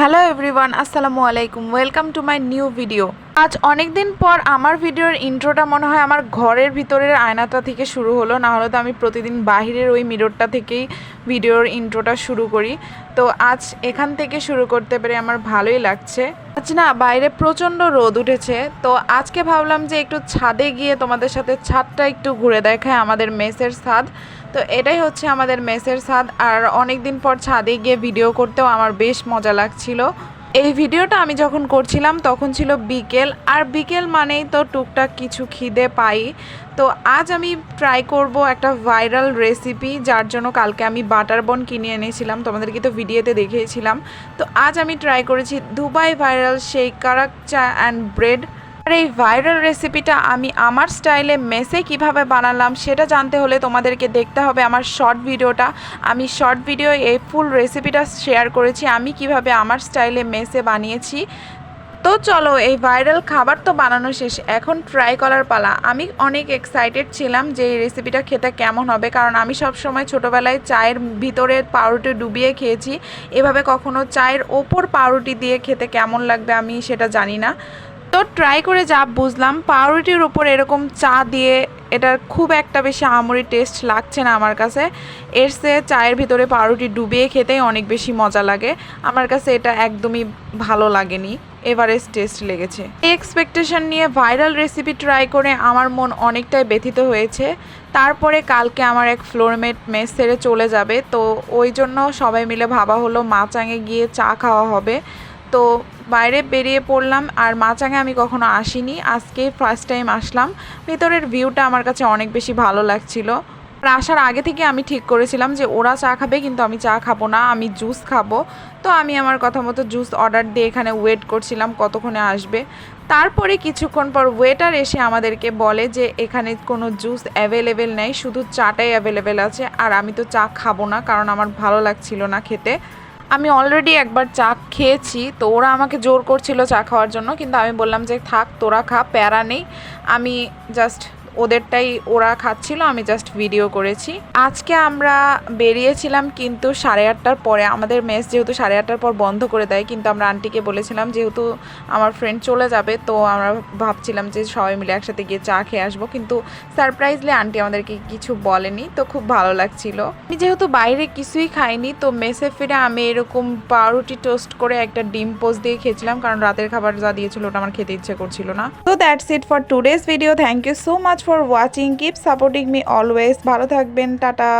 Hello everyone আসসালামু আলাইকুম welcome to my new video আজ অনেক দিন পর আমার ভিডিওর ইন্ট্রোটা মনে হয় আমার ঘরের ভিতরের আয়নাটা থেকে শুরু হলো, না হলে তো আমি প্রতিদিন বাহিরের ওই মিররটা থেকেই ভিডিওর ইন্ট্রোটা শুরু করি। তো আজ এখান থেকে শুরু করতে পেরে আমার ভালোই লাগছে। আজ না, বাইরে প্রচণ্ড রোদ উঠেছে, তো আজকে ভাবলাম যে একটু ছাদে গিয়ে তোমাদের সাথে ছাদটা একটু ঘুরে দেখায় আমাদের মেসের ছাদ। তো এটাই হচ্ছে আমাদের মেসের ছাদ, আর অনেক দিন পর ছাদে গিয়ে ভিডিও করতেও আমার বেশ মজা লাগছিল। এই ভিডিওটা আমি যখন করছিলাম, তখন ছিল বিকেল। আর বিকেল মানেই তো টুকটাক কিছু খিদে পাই। তো আজ আমি ট্রাই করব একটা ভাইরাল রেসিপি যার জন্য কালকে আমি বাটার বন কিনে এনেছিলাম। তোমাদেরকে তো ভিডিওতে দেখিয়েছিলাম। তো আজ আমি ট্রাই করেছি দুবাই ভাইরাল সেই কারাক চা অ্যান্ড ব্রেড আর এই ভাইরাল রেসিপিটা আমি আমার স্টাইলে মেসে কীভাবে বানালাম সেটা জানতে হলে তোমাদেরকে দেখতে হবে আমার শর্ট ভিডিওটা আমি শর্ট ভিডিও এই ফুল রেসিপিটা শেয়ার করেছি। আমি কীভাবে আমার স্টাইলে মেসে বানিয়েছি। তো চলো, এই ভাইরাল খাবার তো বানানো শেষ। এখন ট্রাই করার পালা। আমি অনেক এক্সাইটেড ছিলাম যে এই রেসিপিটা খেতে কেমন হবে। কারণ আমি সব সময় ছোটোবেলায় চায়ের ভিতরে পাউরুটি ডুবিয়ে খেয়েছি। এভাবে কখনো চায়ের ওপর পাউরুটি দিয়ে খেতে কেমন লাগবে আমি সেটা জানি না। তো ট্রাই করে যা বুঝলাম, পাউরুটির উপর এরকম চা দিয়ে এটার খুব একটা বেশি আমরি টেস্ট লাগছে না আমার কাছে। এর সে চায়ের ভিতরে পাউরুটি ডুবিয়ে খেতেই অনেক বেশি মজা লাগে। আমার কাছে এটা একদমই ভালো লাগেনি এভারেস্ট টেস্ট লেগেছে। এই এক্সপেকটেশন নিয়ে ভাইরাল রেসিপি ট্রাই করে আমার মন অনেকটাই ব্যথিত হয়েছে। তারপরে কালকে আমার এক ফ্লোরমেট মেস ছেড়ে চলে যাবে, তো ওই জন্য সবাই মিলে ভাবা হলো মাচাঙে গিয়ে চা খাওয়া হবে। তো বাইরে বেরিয়ে পড়লাম আর মাচাঙে আমি কখনো আসিনি। আজকে ফার্স্ট টাইম আসলাম। ভেতরের ভিউটা আমার কাছে অনেক বেশি ভালো লাগছিল। আর আসার আগে থেকে আমি ঠিক করেছিলাম যে ওরা চা খাবে কিন্তু আমি চা খাব না, আমি জুস খাব। তো আমি আমার কথা মতো জুস অর্ডার দিয়ে এখানে ওয়েট করছিলাম কতক্ষণে আসবে। তারপরে কিছুক্ষণ পর ওয়েটার এসে আমাদেরকে বলে যে এখানে কোনো জুস অ্যাভেলেবেল নেই, শুধু চাটাই অ্যাভেলেবেল আছে। আর আমি তো চা খাব না, কারণ আমার ভালো লাগছিল না খেতে। আমি অলরেডি একবার চা খেয়েছি, তো ওরা আমাকে জোর করছিল চা খাওয়ার জন্য, কিন্তু আমি বললাম যে, থাক, তোরা খা, প্যারা নেই। আমি জাস্ট ওদেরটাই ওরা খাচ্ছিল, আমি জাস্ট ভিডিও করেছি। আজকে আমরা বেরিয়েছিলাম কিন্তু সাড়ে আটটার পরে, আমাদের মেস যেহেতু সাড়ে আটটার পর বন্ধ করে দেয়, কিন্তু আমরা আন্টিকে বলেছিলাম যেহেতু আমার ফ্রেন্ড চলে যাবে, তো আমরা ভাবছিলাম যে সবাই মিলে একসাথে গিয়ে চা খেয়ে আসব, কিন্তু সারপ্রাইজলি আন্টি আমাদেরকে কিছু বলেনি, তো খুব ভালো লাগছিল। আমি যেহেতু বাইরে কিছুই খাইনি, তো মেসে ফিরে আমি এরকম পাউরুটি টোস্ট করে একটা ডিম পোস্ট দিয়ে খেয়েছিলাম, কারণ রাতের খাবার যা দিয়েছিল ওটা আমার খেতে ইচ্ছে করছিল না। তো that's it for today's video thank you so much for watching keep supporting me always ভালো থাকবেন টাটা।